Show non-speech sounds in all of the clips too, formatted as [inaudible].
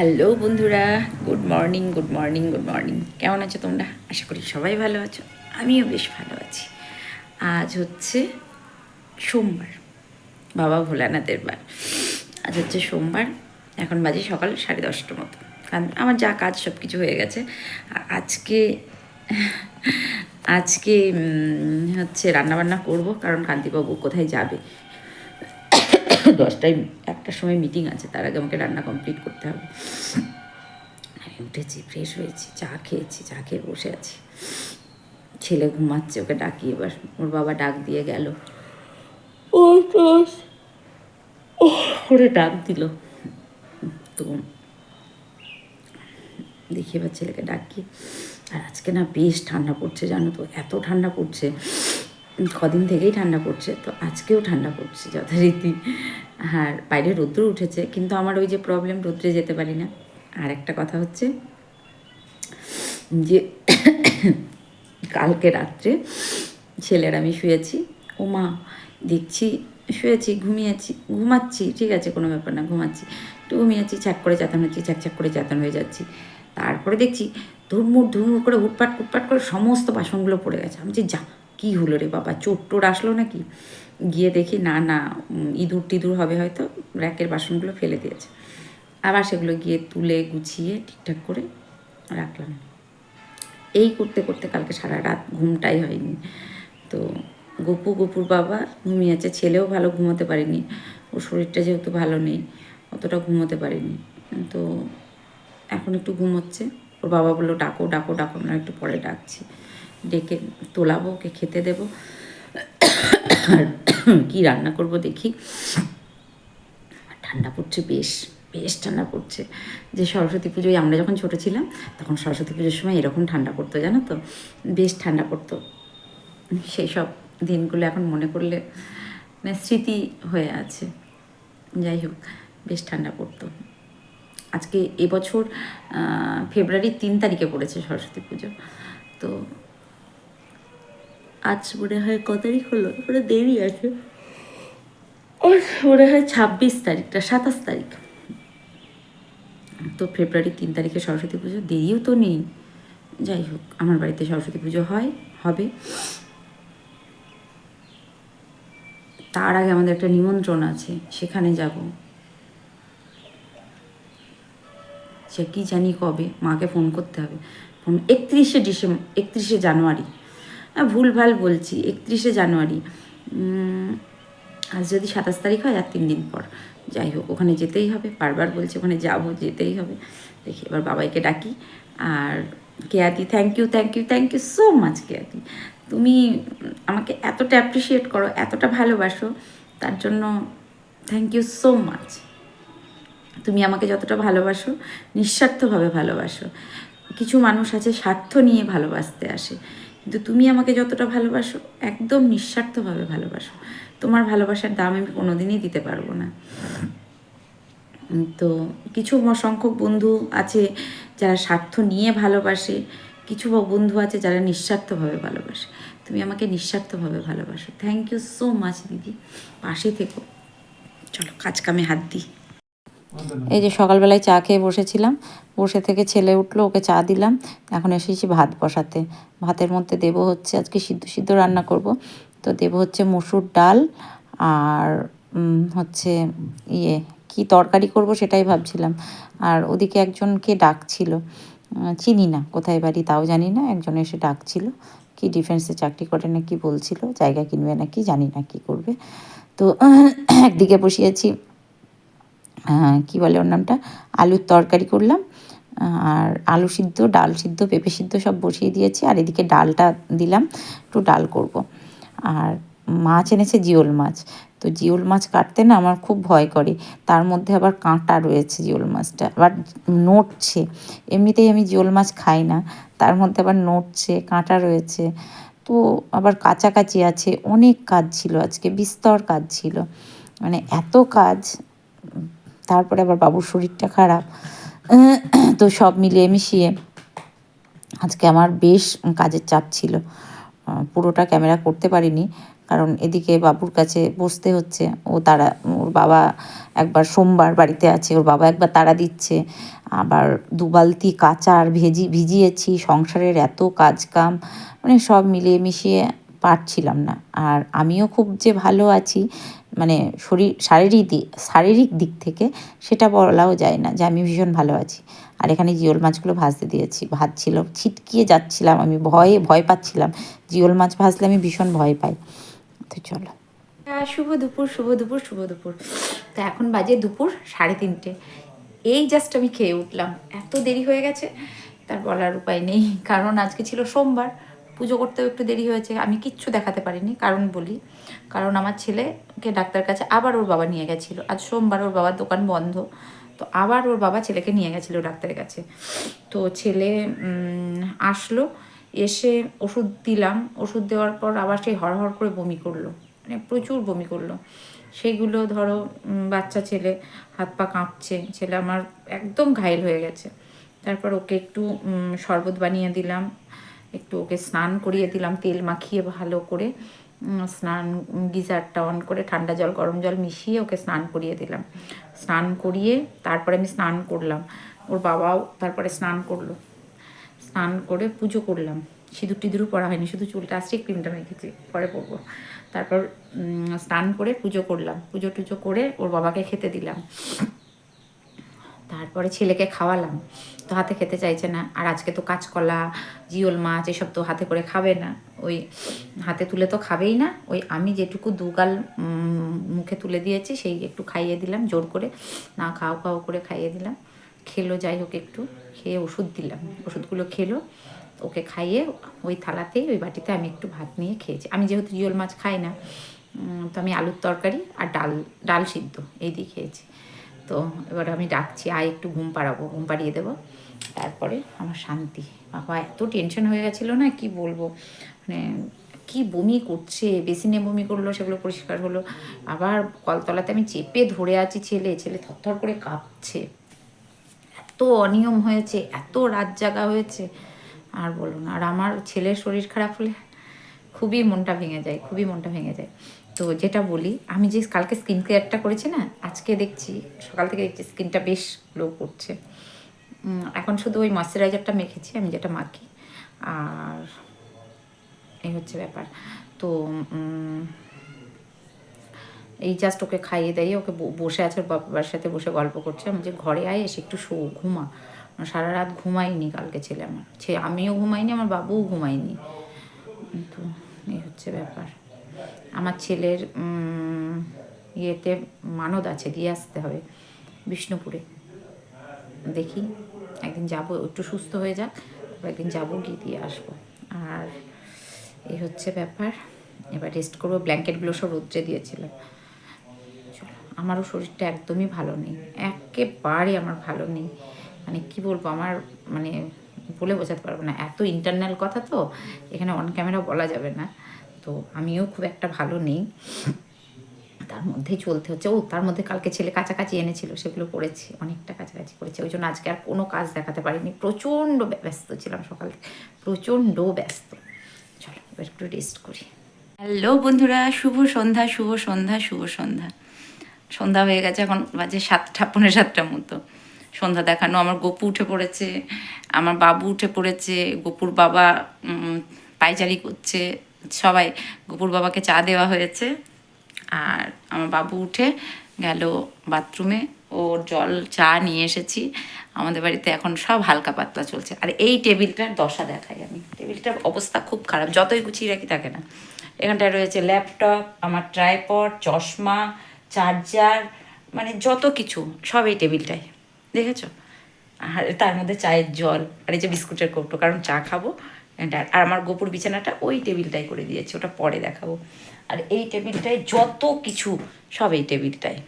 Hello বন্ধুরা, good morning good morning good morning. কেমন আছো তোমরা? আশা করি সবাই ভালো আছো, আমিও বেশ ভালো আছি। আজ হচ্ছে সোমবার, বাবা ভোলানাথের বার। আজ হচ্ছে সোমবার, এখন বাজে সকাল সাড়ে দশটার মতো। কারণ আমার যা কাজ সব কিছু হয়ে গেছে। আজকে আজকে হচ্ছে রান্নাবান্না করব, কারণ কান্তিবাবু কোথায় যাবে? দশটায় একটার সময় মিটিং আছে, তার আগে আমাকে রান্না কমপ্লিট করতে হবে। আমি উঠেছি ফ্রেশ হয়েছি, চা খেয়েছি, চা খেয়ে বসে আছি। ছেলে ঘুমাচ্ছে, ওকে ডাকি এবার, ওর বাবা ডাক দিয়ে গেল। ও করে ডাক দিল। তো দেখি এবার ছেলেকে ডাকি। আর আজকে না বেশ ঠান্ডা পড়ছে, জানো তো? এত ঠান্ডা পড়ছে। কদিন থেকেই ঠান্ডা পড়ছে, তো আজকেও ঠান্ডা পড়ছে যথারীতি। আর বাইরে রৌদ্র উঠেছে, কিন্তু আমার ওই যে প্রবলেম রৌদ্রে যেতে পারি না। আর একটা কথা হচ্ছে যে, কালকে রাত্রে ছেলের আমি শুয়েছি। ও মা, দেখছি, শুয়েছি, ঘুমিয়েছি, ঘুমাচ্ছি, ঠিক আছে, কোনো ব্যাপার না, ঘুমাচ্ছি। একটু ঘুমিয়েছি, ছ্যাক করে চেতন হচ্ছি, ছ্যাক ছ্যাক করে চেতন হয়ে যাচ্ছি। তারপরে দেখছি ধুমুর ধুমুর করে হুটপাট, কুটপাট করে সমস্ত বাসনগুলো পড়ে গেছে। আমি যে যা কী হলো রে বাবা? চোট টোট আসলো নাকি? গিয়ে দেখি, না না ইঁদুর টিঁদুর হবে হয়তো, র্যাকের বাসনগুলো ফেলে দিয়েছে। আবার সেগুলো গিয়ে তুলে গুছিয়ে ঠিকঠাক করে রাখলাম। এই করতে করতে কালকে সারা রাত ঘুমটাই হয়নি। তো গপু, গপুর বাবা ঘুমিয়েছে ছেলেও ভালো ঘুমোতে পারেনি। ওর শরীরটা যেহেতু ভালো নেই, অতটা ঘুমোতে পারেনি। তো এখন একটু ঘুমোচ্ছে। ওর বাবা বলল, ডাকো ডাকো ডাকো, আমরা একটু পরে ডাকছি। ডেকে তোলাবো, ওকে খেতে দেবো। আর কী রান্না করব দেখি। ঠান্ডা পড়ছে বেশ বেশ ঠান্ডা পড়ছে। যে সরস্বতী পুজোয় আমরা যখন ছোটো ছিলাম, তখন সরস্বতী পুজোর সময় এরকম ঠান্ডা পড়তো, জানো তো? বেশ ঠান্ডা পড়তো। সেই সব দিনগুলো এখন মনে করলে মানে স্মৃতি হয়ে আছে। যাই হোক, বেশ ঠান্ডা পড়তো। আজকে এবছর ফেব্রুয়ারির তিন তারিখে পড়েছে সরস্বতী পুজো। তো আজ মনে হয় ক তারিখ হলো? ওটা দেরি আছে। মনে হয় ছাব্বিশ তারিখটা, সাতাশ তারিখ। তো ফেব্রুয়ারি তিন তারিখে সরস্বতী পুজো, দেরিও তো নেই। যাই হোক, আমার বাড়িতে সরস্বতী পুজো হয়, হবে। তার আগে আমাদের একটা নিমন্ত্রণ আছে, সেখানে যাব। সে কি জানি কবে, মাকে ফোন করতে হবে। ফোন একত্রিশে ডিসেম্বর একত্রিশে জানুয়ারি। ভুলভাল বলছি, একত্রিশে জানুয়ারি। আজ যদি সাতাশ তারিখ হয়, আর তিন দিন পর। যাই হোক, ওখানে যেতেই হবে, বারবার বলছি ওখানে যাব, যেতেই হবে। দেখি, এবার বাবাইকে ডাকি। আর কেয়াতি thank you thank you thank you so much কেয়াতি। তুমি আমাকে এতটা অ্যাপ্রিসিয়েট করো, এতটা ভালোবাসো, তার জন্য থ্যাংক ইউ সো মাচ তুমি আমাকে যতটা ভালোবাসো, নিঃস্বার্থভাবে ভালোবাসো। কিছু মানুষ আছে, স্বার্থ নিয়ে ভালোবাসতে আসে। কিন্তু তুমি আমাকে যতটা ভালোবাসো, একদম নিঃস্বার্থভাবে ভালোবাসো। তোমার ভালোবাসার দাম আমি কোনোদিনই দিতে পারব না। তো কিছু ম- সংখ্যক বন্ধু আছে যারা স্বার্থ নিয়ে ভালোবাসে, কিছু বন্ধু আছে যারা নিঃস্বার্থভাবে ভালোবাসে। তুমি আমাকে নিঃস্বার্থভাবে ভালোবাসো। থ্যাংক ইউ সো মাচ দিদি। পাশে থেকো। চলো কাজ কামে হাত দিই। এই যে সকালবেলায় চা খেয়ে বসেছিলাম, বসে থেকে ছেলে উঠল, ওকে চা দিলাম, এখন এসেছি ভাত বসাতে। ভাতের মধ্যে দেব হচ্ছে আজকে সিদ্ধ সিদ্ধ রান্না করব। তো দেব হচ্ছে মসুর ডাল আর হচ্ছে ইয়ে কি তরকারি করব সেটাই ভাবছিলাম। আর ওদিকে একজনকে ডাকছিল চিনি না, কোথায় বাড়ি তাও জানি না, একজন এসে ডাকছিল, কি ডিফেন্সে চাকরি করে না কি বলছিল, জায়গা কিনবে না কি জানি না কি করবে। তো, একদিকে বসিয়েছি কি বলে ওর নামটা? আলুর তরকারি করলাম। আর আলু সিদ্ধ, ডাল সিদ্ধ, পেঁপে সিদ্ধ সব বসিয়ে দিয়েছি। আর এদিকে ডালটা দিলাম, একটু ডাল করব। আর মাছ এনেছে জিওল মাছ। তো জিওল মাছ কাটতে না আমার খুব ভয় করে। তার মধ্যে আবার কাঁটা রয়েছে জিওল মাছটা। আবার নড়ছে। এমনিতেই আমি জিওল মাছ খাই না। তার মধ্যে আবার নড়ছে, কাঁটা রয়েছে। তো আবার কাছাকাছি আছে। অনেক কাজ ছিল আজকে। বিস্তর কাজ ছিল। মানে এত কাজ তারপরে আবার বাবুর শরীরটা খারাপ। তো সব মিলিয়ে মিশিয়ে আজকে আমার বেশ কাজের চাপ ছিল। পুরোটা ক্যামেরা করতে পারিনি। কারণ এদিকে বাবুর কাছে বসতে হচ্ছে। ও তারা, ওর বাবা একবার সোমবার বাড়িতে আছে। ওর বাবা একবার তাড়া দিচ্ছে। আবার দু বালতি কাঁচা আর ভেজি, ভিজিয়েছি। সংসারের এত কাজ কাম মানে সব মিলিয়ে মিশিয়ে পারছিলাম না। আর আমিও খুব যে ভালো আছি মানে শরীর, শারীরিক দিক শারীরিক দিক থেকে সেটা বলাও যায় না যে আমি ভীষণ ভালো আছি। আর এখানে জিওল মাছগুলো ভাজতে দিয়েছি। ভাজছিল, ছিটকিয়ে যাচ্ছিলাম আমি, ভয়ে, ভয় পাচ্ছিলাম। জিওল মাছ ভাজলে আমি ভীষণ ভয় পাই। তো চলো। শুভ দুপুর শুভ দুপুর শুভ দুপুর। তো এখন বাজে দুপুর সাড়ে তিনটে। এই জাস্ট আমি খেয়ে উঠলাম। এত দেরি হয়ে গেছে, তার বলার উপায় নেই। কারণ আজকে ছিল সোমবার। পুজো করতেও একটু দেরি হয়েছে, আমি কিচ্ছু দেখাতে পারিনি, কারণ বলি, কারণ আমার ছেলেকে ডাক্তার কাছে আবার ওর বাবা নিয়ে গেছিল, আজ সোমবার ওর বাবার দোকান বন্ধ, তো আবার ওর বাবা ছেলেকে নিয়ে গেছিল ডাক্তারের কাছে। তো ছেলে আসলো, এসে ওষুধ দিলাম, ওষুধ দেওয়ার পর আবার সেই হড়হড় করে বমি করল মানে প্রচুর বমি করল। সেইগুলো ধরো বাচ্চা ছেলে, হাত পা কাঁপছে, ছেলে আমার একদম ঘায়েল হয়ে গেছে। তারপর ওকে একটু শরবত বানিয়ে দিলাম একটু ওকে স্নান করিয়ে দিলাম, তেল মাখিয়ে ভালো করে স্নান গিজারটা অন করে ঠান্ডা জল, গরম জল মিশিয়ে ওকে স্নান করিয়ে দিলাম। স্নান করিয়ে তারপরে আমি স্নান করলাম। ওর বাবাও তারপরে স্নান করল। স্নান করে পুজো করলাম। সিঁদুর টিঁদুরও পরা হয়নি, শুধু চুলটা আসছে ক্রিমটা মেখেছি, পরে পরবো। তারপর স্নান করে পুজো করলাম। পুজো টুজো করে ওর বাবাকে খেতে দিলাম। তারপরে ছেলেকে খাওয়ালাম। তো হাতে খেতে চাইছে না। আর আজকে তো কাঁচকলা, জিওল মাছ এসব তো হাতে করে খাবে না। ওই হাতে তুলে তো খাবেই না। ওই আমি যেটুকু দুগাল মুখে তুলে দিয়েছি, সেই একটু খাইয়ে দিলাম জোর করে। না, খাও খাও করে খাইয়ে দিলাম। খেলো, যাই হোক একটু। খেয়ে ওষুধ দিলাম। ওষুধগুলো খেলো। ওকে খাইয়ে ওই থালাতেই, ওই বাটিতে আমি একটু ভাত নিয়ে খেয়েছি। আমি যেহেতু জিওল মাছ খাই না তো আমি আলুর তরকারি আর ডাল ডাল সিদ্ধ এই দিয়ে খেয়েছি। তো এবার আমি ডাকছি, আয় একটু ঘুম পাড়াবো, ঘুম পাড়িয়ে দেবো। তারপরে আমার শান্তি। বাবা, এত টেনশন হয়ে গেছিল না, কি বলব? মানে কি বমি করছে, বেসিনে বমি করল, সেগুলো পরিষ্কার হলো। আবার কলতলাতে আমি চেপে ধরে আছি ছেলে ছেলে থরথর করে কাঁপছে। এত অনিয়ম হয়েছে, এত রাত জাগা হয়েছে, আর বলো না। আর আমার ছেলের শরীর খারাপ হলে খুবই মনটা ভেঙে যায়, খুবই মনটা ভেঙে যায়। তো যেটা বলি, আমি যে কালকে স্কিন কেয়ারটা করেছি না, আজকে দেখছি, সকাল থেকে দেখছি স্কিনটা বেশ গ্লো করছে। এখন শুধু ওই ময়শ্চারাইজারটা মেখেছি, আমি যেটা মাখি। আর এই হচ্ছে ব্যাপার। তো এই জাস্ট ওকে খাইয়ে দাইয়ে ওকে বসে আছে বাবার সাথে বসে গল্প করছে। আমি যে ঘরে আয়, এসে একটু শো, ঘুমা। সারা রাত ঘুমাইনি কালকে ছেলে আমার। ছে, আমিও ঘুমাইনি, আমার বাবুও ঘুমাইনি। তো, এই হচ্ছে ব্যাপার। আমার ছেলের ইয়েতে মানদ আছে, দিয়ে আসতে হবে বিষ্ণুপুরে। দেখি, একদিন যাব, একটু সুস্থ হয়ে যাক একদিন যাব গিয়ে দিয়ে আসব। আর এই হচ্ছে ব্যাপার, এবার রেস্ট করব, ব্ল্যাঙ্কেটগুলো সব রোদ্রে দিয়েছিলাম। আমারও শরীরটা একদমই ভালো নেই, একেবারে আমার ভালো নেই। মানে কি বলব, আমার মানে বলে বোঝাতে পারব না, এত ইন্টারনাল কথা তো, এখানে অন ক্যামেরা বলা যাবে না। তো আমিও খুব একটা ভালো নেই। তার মধ্যেই চলতে হচ্ছে। ও তার মধ্যে কালকে ছেলে কাছাকাছি এনেছিল সেগুলো করেছি অনেকটা কাছাকাছি করেছে। ওই জন্য আজকে আর কোনো কাজ দেখাতে পারিনি। প্রচণ্ড ব্যস্ত ছিলাম সকাল প্রচণ্ড ব্যস্ত। চলো এবার একটু রেস্ট করি। হ্যালো বন্ধুরা শুভ সন্ধ্যা শুভ সন্ধ্যা শুভ সন্ধ্যা। সন্ধ্যা হয়ে গেছে এখন বাজে সাতটা পনেরো সাতটার মতো। সন্ধ্যা দেখানো। আমার গপু উঠে পড়েছে আমার বাবু উঠে পড়েছে গপুর বাবা উম, পায়চারি করছে। সবাই গপুর বাবাকে চা দেওয়া হয়েছে। আর আমার বাবু উঠে গেল বাথরুমে। ওর জল, চা নিয়ে এসেছি। আমাদের বাড়িতে এখন সব হালকা পাতলা চলছে। আর এই টেবিলটার দশা দেখাই আমি। টেবিলটার অবস্থা খুব খারাপ। যতই গুছিয়ে রাখি থাকে না। এখানটায় রয়েছে ল্যাপটপ, আমার ট্রাইপড, চশমা, চার্জার মানে যত কিছু, সব এই টেবিলটায়। দেখেছ? আর তার মধ্যে চায়ের জল, আর এই যে বিস্কুটের কৌটো, কারণ চা খাব। আর আমার গোপুর বিছানাটা ওই টেবিলটাই করে দিয়েছে, ওটা পরে দেখাবো। আর এই টেবিলটায় যত কিছু, সব এই টেবিলটায়।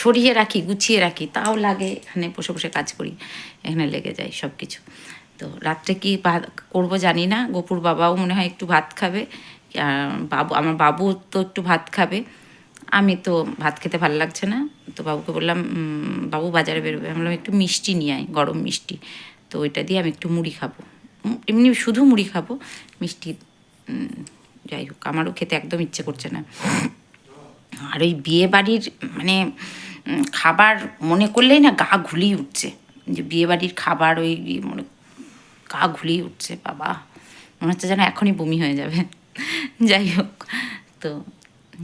সরিয়ে রাখি, গুছিয়ে রাখি, তাও লাগে, এখানে বসে বসে কাজ করি, এখানে লেগে যায় সব কিছু তো রাত্রে কি ভাত করব জানি না, গোপুর বাবাও মনে হয় একটু ভাত খাবে বাবু, আমার বাবু তো একটু ভাত খাবে। আমি তো ভাত খেতে ভালো লাগছে না, তো বাবুকে বললাম বাবু বাজারে বেরোবে। আমি বললাম, একটু মিষ্টি নিয়ে আয়, গরম মিষ্টি। তো ওইটা দিয়ে আমি একটু মুড়ি খাব। এমনি শুধু মুড়ি খাব, মিষ্টি যাই হোক, আমারও খেতে একদম ইচ্ছে করছে না। আর ওই বিয়ে বাড়ির মানে খাবার মনে করলেই না গা ঘুলিয়ে উঠছে। যে বিয়ে বাড়ির খাবার ওই মনে, গা ঘুলিয়ে উঠছে, বাবা। মনে হচ্ছে যেন এখনই বমি হয়ে যাবে। যাই হোক, তো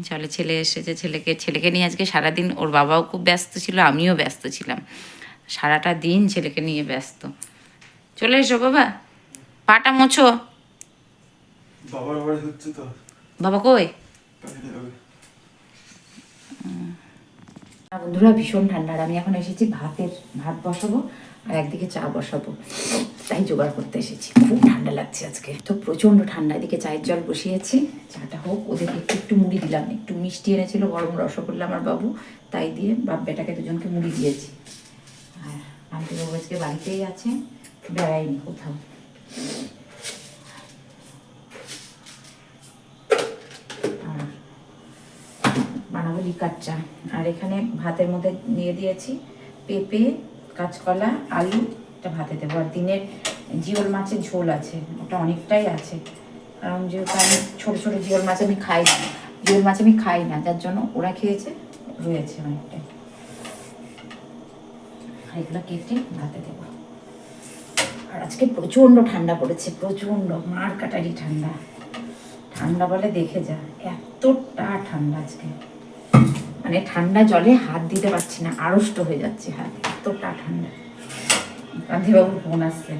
চলে ছেলে এসেছে, ছেলেকে ছেলেকে নিয়ে আজকে সারাদিন ওর বাবাও খুব ব্যস্ত ছিল, আমিও ব্যস্ত ছিলাম। সারাটা দিন ছেলেকে নিয়ে ব্যস্ত। চলে এসো বাবা। পাটা মোছো। বাবার বাড়ি হচ্ছে তো। বাবা কই? বন্ধুরা ভীষণ ঠান্ডা। আর আমি এখন এসেছি ভাতের ভাত বসাবো আর একদিকে চা বসাবো। তাই জোগাড় করতে এসেছি। খুব ঠান্ডা লাগছে আজকে। তো প্রচণ্ড ঠান্ডা। এদিকে চায়ের জল বসিয়েছি। চাটা হোক ওদেরকে একটু একটু মুড়ি দিলাম। একটু মিষ্টি এনেছিল গরম রসগোল্লা আমার বাবু। তাই দিয়ে বাপ বেটাকে দুজনকে মুড়ি দিয়েছি। আর বাবু আজকে বাড়িতেই আছে। বেড়াইনি কোথাও। বানাবো লিকার চা আর এখানে ভাতের মধ্যে দিয়ে দিয়েছি পেঁপে, কাঁচকলা, আলু, এটা ভাতে দেবো। আর দিনের জিওল মাছের ঝোল আছে, ওটা অনেকটাই আছে। কারণ যেহেতু আমি ছোটো ছোটো জিওল মাছ আমি খাই না, জিওল মাছ আমি খাই না, যার জন্য ওরা খেয়েছে, রয়েছে অনেকটাই। এগুলো কেটে ভাতে দেবো। আজকে প্রচণ্ড ঠান্ডা পড়েছে, প্রচণ্ড, মার কাটারি ঠান্ডা। ঠান্ডা বলে দেখে যা, এতটা ঠান্ডা আজকে। মানে ঠান্ডা জলে হাত দিতে পারছি না, আড়ষ্ট হয়ে যাচ্ছে হাত, এতটা ঠান্ডা। গান্ধীবাবুর ফোন আসছে।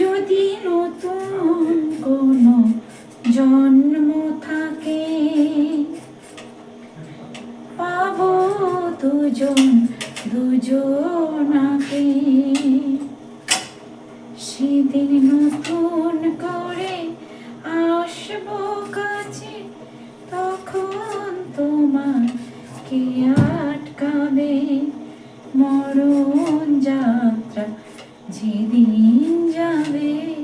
যদি নতুন কোনো জন্ম থাকে, পাবো দুজন দুজনাকে সেদিন নতুন করে আসব কাছে তখন তোমার কে আটকাবে? মরণ যাত্রা যেদিন যাবে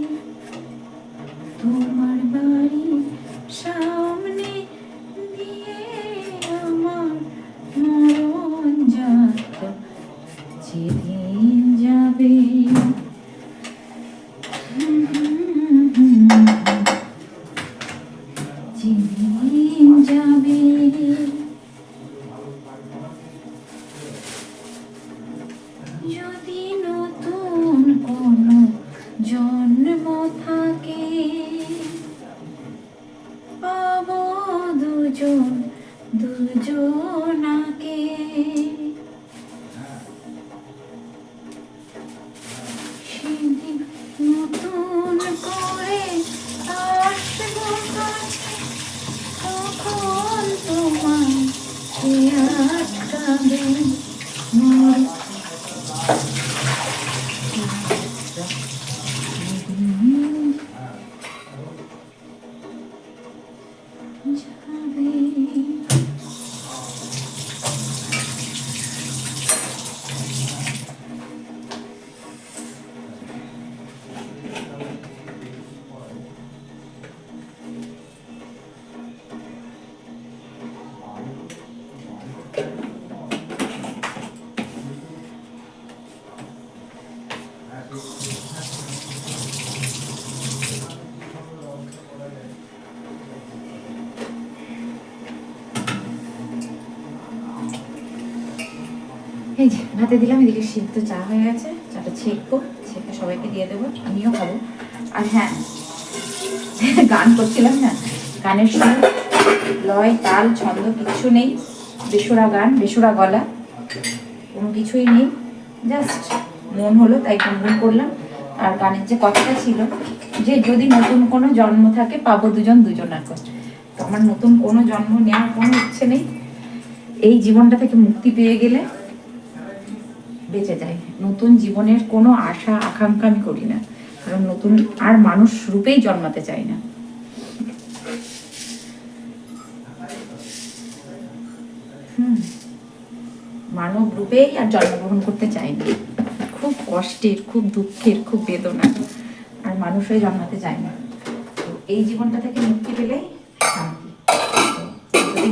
কে এই যে দিলাম, এদিকে সিদ্ধ চা হয়ে গেছে। চাটা ছেঁকবো, ছেঁকে সবাইকে দিয়ে দেবো, আমিও খাব। আর হ্যাঁ [laughs] গান করছিলাম না, গানের সুর লয়, তাল, ছন্দ কিচ্ছু নেই, বেসুরা গান, বেসুরা গলা, কোনো কিছুই নেই। জাস্ট মন হলো, তাই গুনগুন করলাম। আর গানের যে কথাটা ছিল যে, যদি নতুন কোনো জন্ম থাকে, পাবো দুজন দুজনার কষ্ট। তো আমার নতুন কোনো জন্ম নেওয়ার কোনো ইচ্ছে নেই। এই জীবনটা থেকে মুক্তি পেয়ে গেলে বেঁচে যায়। নতুন জীবনের কোনো আশা, আকাঙ্ক্ষা আমি করি না। কারণ নতুন আর মানুষ রূপেই জন্মাতে চাই না। মানব রূপেই আর জন্মগ্রহণ করতে চাই না। খুব কষ্টের, খুব দুঃখের, খুব বেদনা। আর মানুষ হয়ে জন্মাতে চায় না। তো এই জীবনটা থেকে মুক্তি পেলেই শান্তি।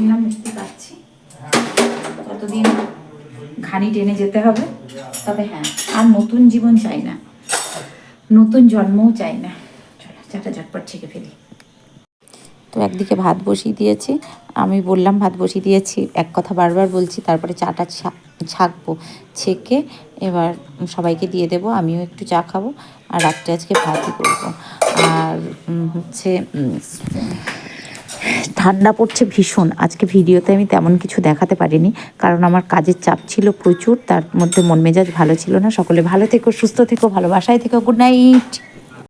না মুক্তি পাচ্ছি। ততদিন ঘানি টেনে যেতে হবে। তবে হ্যাঁ আর নতুন জীবন চাই না। নতুন জন্মও চাই না। চলো, চাটা ঝটপট ছেঁকে ফেলি। তো একদিকে ভাত বসিয়ে দিয়েছি, আমি বললাম ভাত বসিয়ে দিয়েছি, এক কথা বারবার বলছি, তারপরে চাটা ছাঁকবো, ছেঁকে এবার সবাইকে দিয়ে দেবো, আমিও একটু চা খাব, আর রাত্রে আজকে ভাতই করব। আর হচ্ছে ঠান্ডা পড়ছে ভীষণ। আজকে ভিডিওতে আমি তেমন কিছু দেখাতে পারিনি, কারণ আমার কাজের চাপ ছিল প্রচুর, তার মধ্যে মন মেজাজ ভালো ছিল না। সকলে ভালো থেকো, সুস্থ থেকো, ভালোবাসায় থেকো, গুড নাইট!